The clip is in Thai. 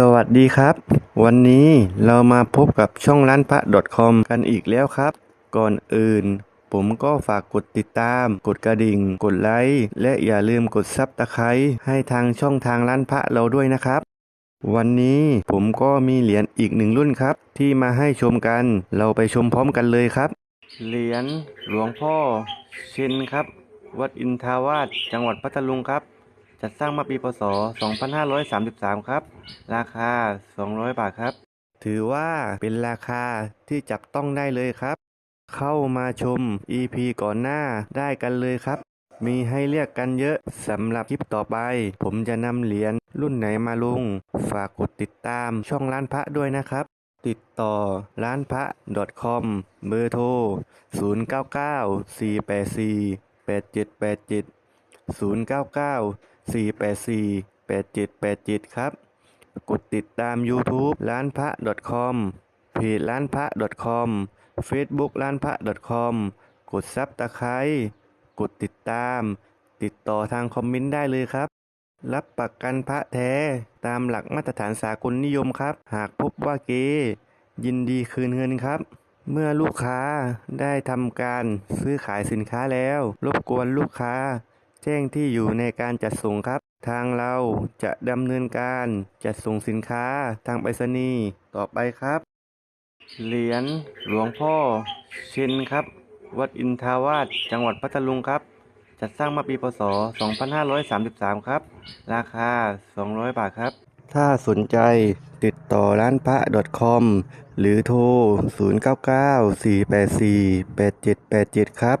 สวัสดีครับ วันนี้เรามาพบกับช่องร้านพระ .com กันอีกแล้วครับ ก่อนอื่น ผมก็ฝากกดติดตาม กดกระดิ่ง กดไลค์และอย่าลืมกดซับตะไคร้ให้ทางช่องทางร้านพระเราด้วยนะครับ วันนี้ผมก็มีเหรียญอีกหนึ่งรุ่นครับ ที่มาให้ชมกัน เราไปชมพร้อมกันเลยครับ เหรียญหลวงพ่อเชนครับ วัดอินทาวาสจังหวัดพัทลุงครับ จัดสร้างมาปีพศ 2533 ครับ ราคา 200 บาทครับ ถือว่าเป็นราคาที่จับต้องได้เลยครับ เข้ามาชม EP ก่อนหน้าได้กันเลยครับ มีให้เรียกกันเยอะสำหรับคลิปต่อไป ผมจะนำเหรียญรุ่นไหนมาลง ฝากกดติดตามช่องร้านพระด้วยนะครับ ติดต่อร้านพระ .com เบอร์โทร 099 484 8787 099 484 8787 ครับ กดติดตาม YouTube ร้านพระ .com เพจร้านพระ .com Facebook ร้านพระ .com กดซับตะไคร้กดติดตาม ติดต่อทางคอมเมนต์ได้เลยครับ รับประกันพระแท้ตามหลักมาตรฐานสากลนิยมครับ หากพบว่าเกยินดีคืนเงินครับ เมื่อลูกค้าได้ทำการซื้อขายสินค้าแล้ว รบกวนลูกค้า แจ้งที่อยู่ในการจัดส่งครับ ทางเราจะดำเนินการจัดส่งสินค้าทางไปรษณีย์ต่อไปครับ เหรียญหลวงพ่อเชนครับ วัดอินทาวาสจังหวัดพัทลุงครับ จัดสร้างมาปีพศ 2533 ครับ ราคา 200 บาทครับ ถ้าสนใจติดต่อร้านพระ .com หรือโทร 0994848787 ครับ